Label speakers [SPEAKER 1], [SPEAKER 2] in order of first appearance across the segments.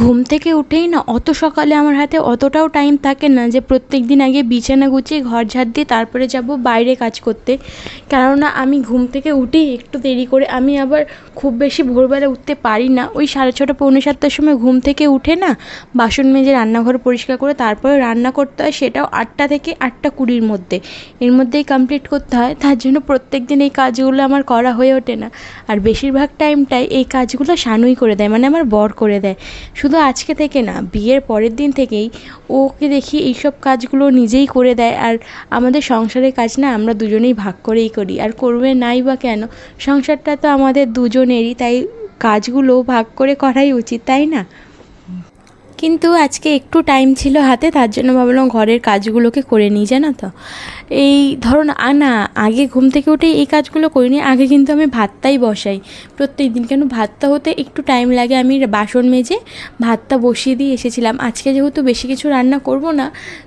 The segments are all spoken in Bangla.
[SPEAKER 1] ঘুম থেকে উঠেই না, অত সকালে আমার হাতে অতটাও টাইম থাকে না যে প্রত্যেক দিন আগে বিছানা গুছিয়ে ঘর ঝাড় দিয়ে তারপরে যাব বাইরে কাজ করতে। কেননা আমি ঘুম থেকে উঠেই একটু দেরি করে আমি আবার খুব বেশি ভোরবেলা উঠতে পারি না। ওই সাড়ে ছটা, পৌনে সাতটার সময় ঘুম থেকে উঠে না বাসন মেজে রান্নাঘর পরিষ্কার করে তারপরে রান্না করতে হয় সেটাও আটটা থেকে আটটা কুড়ির মধ্যে। এর মধ্যেই কমপ্লিট করতে হয়। তার জন্য প্রত্যেক দিন এই কাজগুলো আমার করা হয়ে ওঠে না। আর বেশিরভাগ টাইমটাই এই কাজগুলো শানুই করে দেয় মানে আমার বর করে দেয়। শুধু আজকে থেকে না, বিয়ের পরের দিন থেকেই ওকে দেখি এইসব কাজগুলো নিজেই করে দেয়। আর আমাদের সংসারের কাজ না আমরা দুজনেই ভাগ করেই করি। আর করবে নাই বা কেন? সংসারটা তো আমাদের দুজনেরই, তাই কাজগুলো ভাগ করে করাই উচিত, তাই না? কিন্তু আজকে একটু টাইম ছিল হাতে, তার জন্য ভাবলাম ঘরের কাজগুলোকে করে নিই, জানো তো। এই ধরুন আনা আগে ঘুম থেকে উঠে এই কাজগুলো করিনি, আগে কিন্তু আমি ভাতটাই বসাই। প্রত্যেক দিন কেন ভাতটা হতে একটু টাইম লাগে, আমি বাসন মেজে ভাতটা বসিয়ে দিয়ে এসেছিলাম। আজকে যেহেতু বেশি কিছু রান্না করব না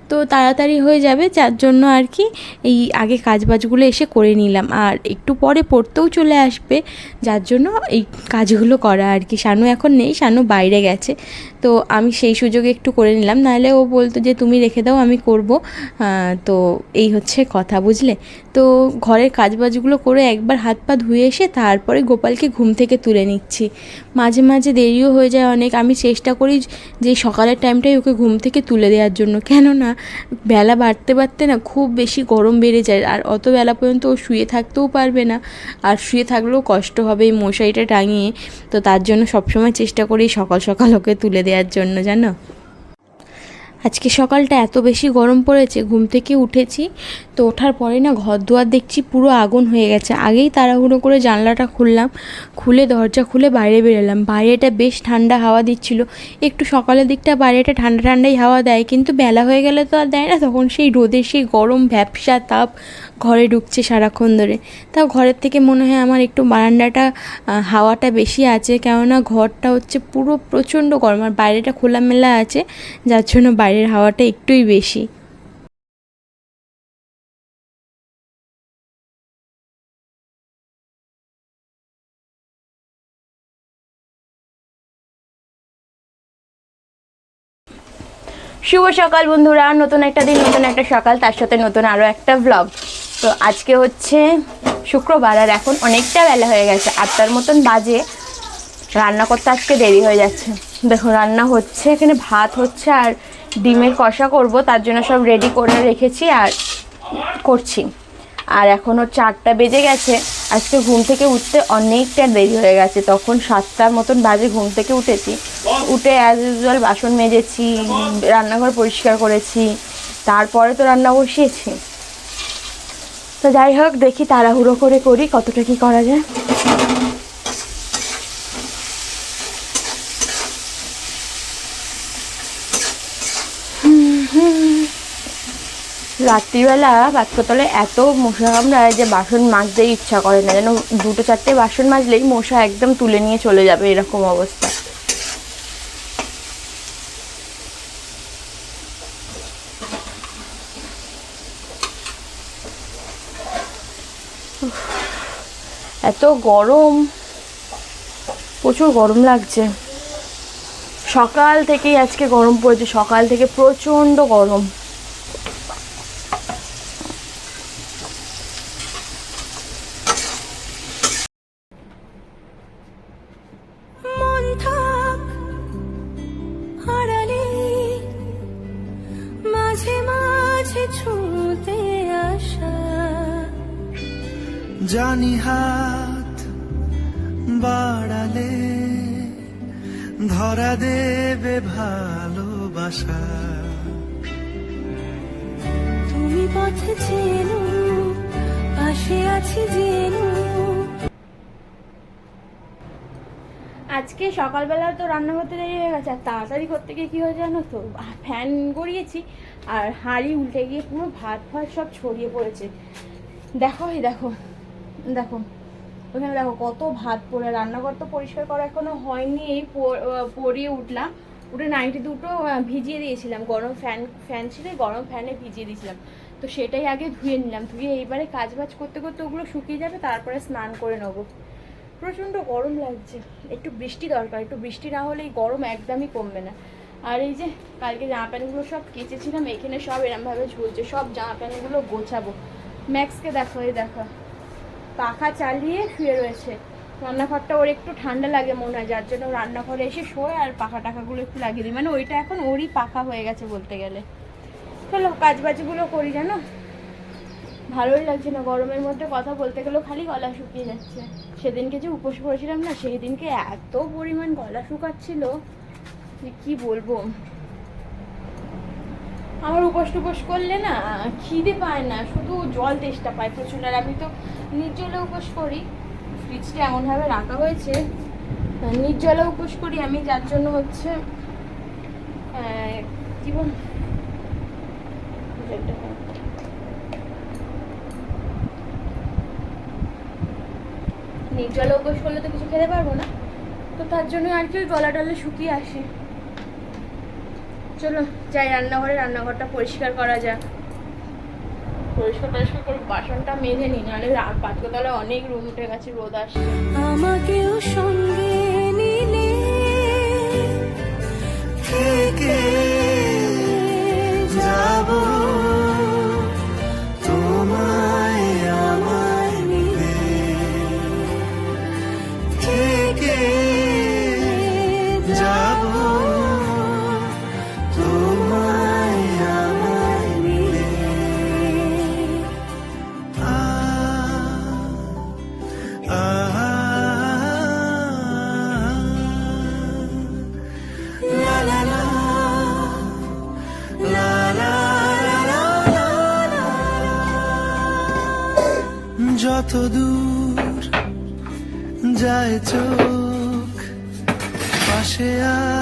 [SPEAKER 1] তো তাড়াতাড়ি হয়ে যাবে, যার জন্য আর কি এই আগে কাজবাজগুলো এসে করে নিলাম। আর একটু পরে পড়তেও চলে আসবে, যার জন্য এই কাজগুলো করা আর কি। শানু এখন নেই, শানু বাইরে গেছে। তো আমি সেই সুযোগে একটু করে নিলাম, নাহলে ও বলতো যে, তুমি রেখে দাও, আমি করব। তো এই হচ্ছে কথা, বুঝলে? তো ঘরের কাজবাজগুলো করে একবার হাত পা ধুয়ে এসে তারপরে গোপালকে ঘুম থেকে তুলে নিচ্ছি। মাঝে মাঝে দেরিও হয়ে যায় অনেক। আমি চেষ্টা করি যে সকালের টাইমটাই ওকে ঘুম থেকে তুলে দেওয়ার জন্য। কেননা বেলা বাড়তে বাড়তে না খুব বেশি গরম বেড়ে যায়। আর অত বেলা পর্যন্ত ও শুয়ে থাকতেও পারবে না। আর শুয়ে থাকলেও কষ্ট হবে এই মশারিটা টাঙিয়ে। তো তার জন্য সবসময় চেষ্টা করি সকাল সকাল ওকে তুলে দেওয়ার জন্য, জানো? আজকে সকালটা এত বেশি গরম পড়েছে, ঘুম থেকে উঠেছি, তো ওঠার পরে না ঘর দুয়ার দেখছি পুরো আগুন হয়ে গেছে। আগেই তাড়াহুড়ো করে জানলাটা খুললাম, খুলে দরজা খুলে বাইরে বেরোলাম। বাইরেটা বেশ ঠান্ডা হাওয়া দিচ্ছিল। একটু সকালের দিকটা বাইরেটা ঠান্ডা ঠান্ডাই হাওয়া দেয়, কিন্তু বেলা হয়ে গেলে তো আর দেয় না, তখন সেই রোদের সেই গরম ভ্যাপসা তাপ ঘরে ঢুকছে সারাক্ষণ ধরে। তাও ঘরের থেকে মনে হয় আমার একটু বারান্দাটা হাওয়াটা বেশি আছে, কেননা ঘরটা হচ্ছে পুরো প্রচণ্ড গরম আর বাইরেটা খোলামেলা আছে, যার জন্য বাইরের হাওয়াটা একটুই বেশি। শুভ সকাল বন্ধুরা, নতুন একটা দিন, নতুন একটা সকাল, তার সাথে নতুন আরও একটা ব্লগ তো আজকে হচ্ছে শুক্রবার আর এখন অনেকটা বেলা হয়ে গেছে। আটটার মতন বাজে। রান্না করতে আজকে দেরি হয়ে যাচ্ছে। দেখো, রান্না হচ্ছে, এখানে ভাত হচ্ছে আর ডিমের কষা করব, তার জন্য সব রেডি করে রেখেছি আর করছি। আর এখন হচ্ছে আটটা বেজে গেছে। আজকে ঘুম থেকে উঠতে অনেকটা দেরি হয়ে গেছে। তখন সাতটার মতন বাজে ঘুম থেকে উঠেছি। উঠে অ্যাজ ইউজুয়াল বাসন মেজেছি, রান্নাঘর পরিষ্কার করেছি। তারপরে তো রান্না বসিয়েছি। তো যাই হোক, দেখি তাড়াহুড়ো করে করি কতটা কি করা যায়। রাত্রিবেলা বাচ্চাতলে এত মশা কামড়ায় যে বাসন মাজতেই ইচ্ছা করে না, যেন দুটো চারটে বাসন মাজলেই মশা একদম তুলে নিয়ে চলে যাবে এরকম অবস্থা। এত গরম। প্রচুর গরম লাগছে। সকাল থেকেই আজকে গরম পড়েছে। সকাল থেকে প্রচণ্ড গরম।
[SPEAKER 2] জানি হাত বাড়ালে ধরা দেবে ভালোবাসা।
[SPEAKER 3] তুমি পথ চেনো, পাশে আছি জেনো।
[SPEAKER 1] আজকে সকালবেলা তো রান্না করতে দেরি হয়ে গেছে, আর তাড়াতাড়ি করতে গিয়ে কী হয়েছে জানো তো? ফ্যান গড়িয়েছি, আর হাঁড়ি উল্টে গিয়ে পুরো ভাত ফাত সব ছড়িয়ে পড়েছে। দেখো এই দেখো। দেখো, ওখানে দেখো কত ভাত পড়ে, রান্নাঘর তো পরিষ্কার করা এখনও হয়নি, এই পর- পরিয়ে উঠলাম। উঠে নাইটি দুটো ভিজিয়ে দিয়েছিলাম, গরম ফ্যান ফ্যান ছিল গরম ফ্যানে ভিজিয়ে দিয়েছিলাম। তো সেটাই আগে ধুয়ে নিলাম, ধুয়ে এইবারে কাজ বাজ করতে করতে ওগুলো শুকিয়ে যাবে, তারপরে স্নান করে নেব। প্রচণ্ড গরম লাগছে, একটু বৃষ্টি দরকার, একটু বৃষ্টি না হলে এই গরম একদমই কমবে না। আর এই যে, কালকে জামা প্যান্টগুলো সব কেচেছিলাম, এখানে সব এরমভাবে ঝুলছে, সব জামা প্যান্টগুলো গোছাবো। ম্যাক্সকে দেখো, এই দেখো। পাখা চালিয়ে শুয়ে রয়েছে। রান্নাঘরটা ওর একটু ঠান্ডা লাগে মনে হয়, যার জন্য রান্নাঘরে এসে শোয় আর পাখা টাকাগুলো একটু লাগিয়ে দিই। মানে ওইটা এখন ওরই পাখা হয়ে গেছে বলতে গেলে। চলো কাজ বাজগুলো করি জানো? ভালোই লাগছে না গরমের মধ্যে কথা বলতে গেলেও খালি গলা শুকিয়ে যাচ্ছে। সেদিনকে যে উপোস করেছিলাম না সেই দিনকে এত পরিমাণ গলা শুকাচ্ছিল যে কী বলব? আমার উপোস টুপোস করলে না খিদে পায় না, শুধু জল তেষ্টা পায় প্রচুর। আর আমি তো নির্জলে উপোস করি ফ্রিজটা এমনভাবে রাখা হয়েছে। নির্জলে উপোস করি আমি, যার জন্য হচ্ছে বল? নির্জলে উপোস করলে তো কিছু খেতে পারব না, তো তার জন্য আর কি ওই গলা টলা শুকিয়ে আসে। চলো যাই রান্নাঘরে রান্নাঘরটা পরিষ্কার করা যাক। পরিষ্কার টরিষ্কার করে বাসনটা মেজে নি নাহলে পাতকতলায় অনেক রোদ উঠে গেছে রোদ আসছে।
[SPEAKER 3] আমাকেও সঙ্গে নিলে
[SPEAKER 2] যাব।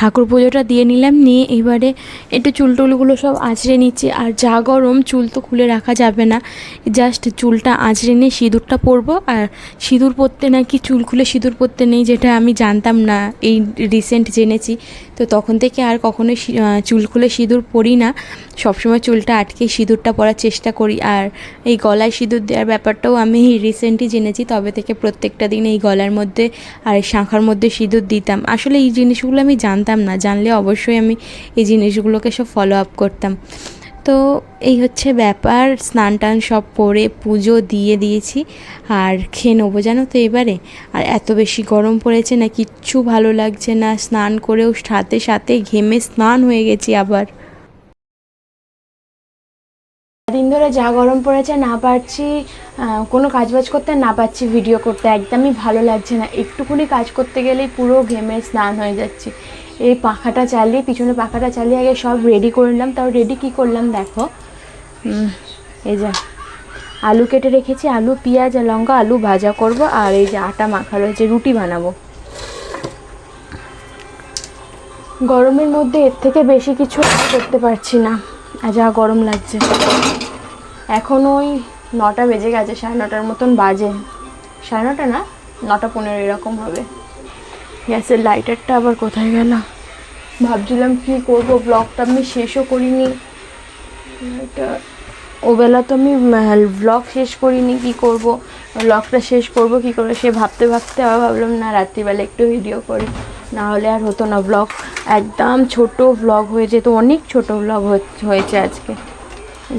[SPEAKER 1] ঠাকুর পুজোটা দিয়ে নিলাম, নিয়ে এবারে একটু চুল টুলগুলো সব আঁচড়ে নিচ্ছি। আর যা গরম, চুল তো খুলে রাখা যাবে না। জাস্ট চুলটা আঁচড়ে নিয়ে সিঁদুরটা পরবো। আর সিঁদুর পরতে নাকি চুল খুলে সিঁদুর পরতে নেই, যেটা আমি জানতাম না, এই রিসেন্ট জেনেছি। তো তখন থেকে আর কখনোই চুল খুলে সিঁদুর পরি না। সবসময় চুলটা আটকে সিঁদুরটা পরার চেষ্টা করি। আর এই গলায় সিঁদুর দেওয়ার ব্যাপারটাও আমি রিসেন্টলি জেনেছি। তবে থেকে প্রত্যেকটা দিন এই গলার মধ্যে আর এই শাঁখার মধ্যে সিঁদুর দিতাম। আসলে এই জিনিসগুলো আমি জানতাম না। জানলে অবশ্যই আমি এই জিনিসগুলোকে সব ফলো আপ করতাম। তো এই হচ্ছে ব্যাপার। স্নান টান সব করে পুজো দিয়ে দিয়েছি আর খেয়ে নেব জানো তো এবারে। আর এত বেশি গরম পড়েছে না কিচ্ছু ভালো লাগছে না। স্নান করেও সাথে সাথে ঘেমে স্নান হয়ে গেছি আবার। দিন ধরে যা গরম পড়েছে না পারছি কোনো কাজবাজ করতে না পারছি ভিডিও করতে। একদমই ভালো লাগছে না। একটুকুনি কাজ করতে গেলেই পুরো ঘেমে স্নান হয়ে যাচ্ছি। এই পাখাটা চালিয়ে, পিছনে পাখাটা চালিয়ে আগে সব রেডি করে নিলাম। তাও রেডি কী করলাম দেখো। এই যে আলু কেটে রেখেছি, আলু, পেঁয়াজ, আর লঙ্কা, আলু ভাজা করব, আর এই যে আটা মাখা রয়েছে, রুটি বানাবো। গরমের মধ্যে এর থেকে বেশি কিছু করতে পারছি না। আর যা গরম লাগছে। এখন ওই নটা বেজে গেছে, সাড়ে নটার মতন বাজে। সাড়ে নটা না? নটা পনেরো এরকম হবে। গ্যাসের লাইটারটা আবার কোথায় গেল? ভাবছিলাম কী করব ব্লগটা আমি শেষও করিনি। এটা ওবেলা তো আমি ব্লগ শেষ করিনি, কি করব? ব্লগটা শেষ করব, কি করে? সে ভাবতে ভাবতে আবার ভাবলাম, না, রাত্রিবেলা একটু ভিডিও করি। না হলে আর হতো না ব্লগ একদম ছোট ব্লগ হয়ে যেত, অনেক ছোট ব্লগ হয়েছে আজকে।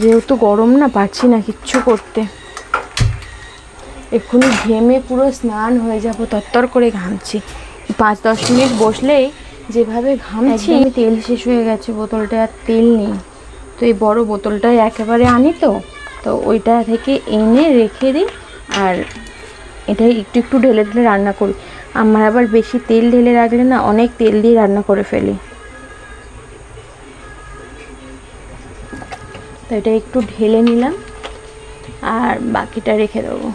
[SPEAKER 1] যেহেতু গরম না, পারছি না কিচ্ছু করতে। এক্ষুনি ঘেমে পুরো স্নান হয়ে যাব তত্তর করে ঘামছি। পাঁচ, দশ মিনিট বসলেই যেভাবে ঘামছি তেল শেষ হয়ে গেছে বোতলটা আর তেল নেই। তো এই বড় বোতলটাই একেবারে আনি তো তো ওইটা থেকে এনে রেখে দিই আর এটাই একটু একটু ঢেলে ঢেলে রান্না করি। আমার আবার বেশি তেল ঢেলে রাখলে না, অনেক তেল দিয়ে রান্না করে ফেলি। তো এটা একটু ঢেলে নিলাম আর বাকিটা রেখে দেবো।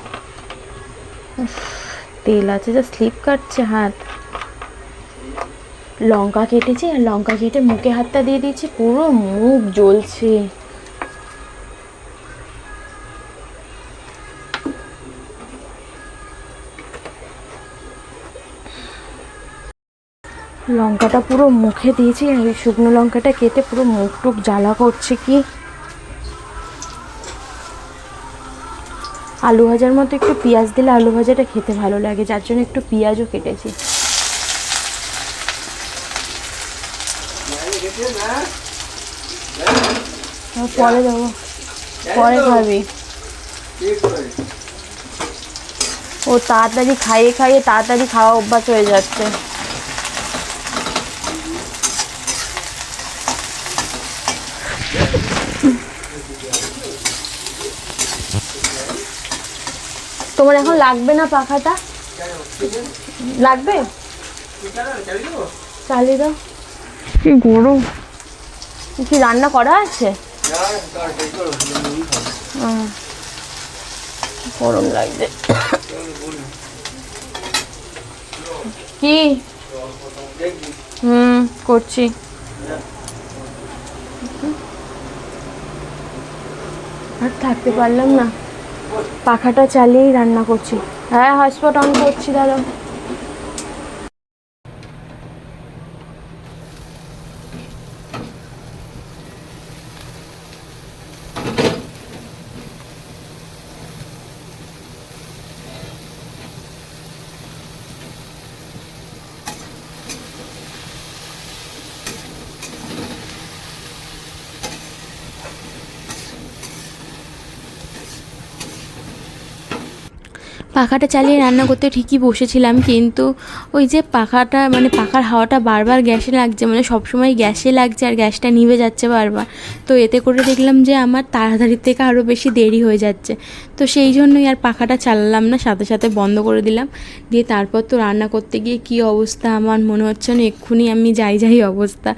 [SPEAKER 1] তেল আছে, যা স্লিপ কাটছে হাত। লঙ্কা কেটেছি আর লঙ্কা কেটে মুখে হাতটা দিয়ে দিয়েছি, পুরো মুখ জ্বলছে। লঙ্কাটা পুরো মুখে দিয়েছি আর শুকনো লঙ্কাটা কেটে পুরো মুখ টুক জ্বালা করছে কি? আলু ভাজার মতো একটু পেঁয়াজ দিলে আলু ভাজাটা খেতে ভালো লাগে, যার জন্য একটু পেঁয়াজও কেটেছি আর পরে দেবো। পরে খাবি। ও তাড়াতাড়ি খাইয়ে খাইয়ে তাড়াতাড়ি খাওয়া অভ্যাস হয়ে যাচ্ছে। তোমার এখন লাগবে না পাখাটা? লাগবে? চালিয়ে দাও। কি গরম? কি রান্না করা আছে? হুম। গরম লাগছে। কি? হুম করছি। আর থাকতে পারলাম না। পাখাটা চালিয়েই রান্না করছি। হ্যাঁ হটস্পট অন করছি দাদা। পাখাটা চালিয়ে রান্না করতে ঠিকই বসেছিলাম, কিন্তু ওই যে পাখাটা মানে পাখার হাওয়াটা বারবার গ্যাসে লাগছে মানে সবসময় গ্যাসে লাগছে আর গ্যাসটা নিভে যাচ্ছে বারবার। তো এতে করে দেখলাম যে আমার তাড়াতাড়ি থেকে আরও বেশি দেরি হয়ে যাচ্ছে। তো সেই জন্যই আর পাখাটা চালালাম না, সাথে সাথে বন্ধ করে দিলাম। দিয়ে তারপর তো রান্না করতে গিয়ে কী অবস্থা, আমার মনে হচ্ছে না, এক্ষুনি আমি যাই যাই অবস্থা।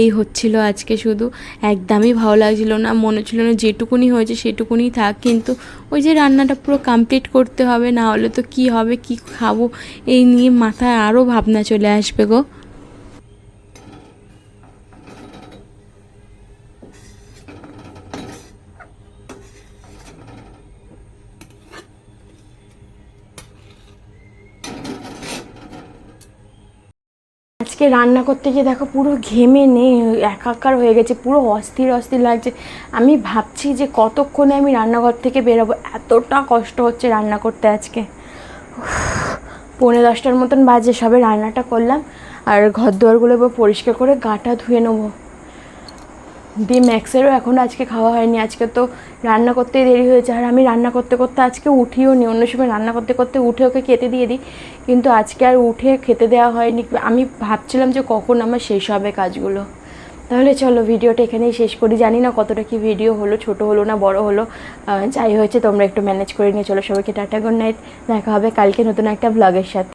[SPEAKER 1] এই হচ্ছিল আজকে শুধু। একদমই ভালো লাগছিল না, মনে হচ্ছিল না যেটুকুনি হয়েছে সেটুকুনি থাক, কিন্তু ওই যে রান্নাটা পুরো কমপ্লিট করতে হবে, না হলে তো কি হবে, কি খাব, এই নিয়ে মাথায় আরও ভাবনা চলে আসবে গো। আজকে রান্না করতে গিয়ে দেখো পুরো ঘেমে নেই, একাকার হয়ে গেছে, পুরো অস্থির অস্থির লাগছে। আমি ভাবছি যে কতক্ষণে আমি রান্নাঘর থেকে বেরোবো, এতটা কষ্ট হচ্ছে রান্না করতে আজকে। পৌনে দশটার মতন বাজে, সবে রান্নাটা করলাম, আর ঘর দুয়ারগুলো পরিষ্কার করে গাটা ধুয়ে নেব। দিয়ে ম্যাক্সেরও এখন আজকে খাওয়া হয়নি। আজকে তো রান্না করতেই দেরি হয়েছে। আর আমি রান্না করতে করতে আজকে উঠিও নি। অন্য সময় রান্না করতে করতে উঠে ওকে খেতে দিয়ে দিই। কিন্তু আজকে আর উঠে খেতে দেওয়া হয়নি। আমি ভাবছিলাম যে কখন আমার শেষ হবে কাজগুলো। তাহলে চলো ভিডিওটা এখানেই শেষ করি। জানি না কতটা কি ভিডিও হলো, ছোট হলো না বড় হলো। যাই হয়েছে, তোমরা একটু ম্যানেজ করে নিয়ে চলো সবাইকে টাটা গুড নাইট দেখা হবে কালকে নতুন একটা ব্লগের সাথে।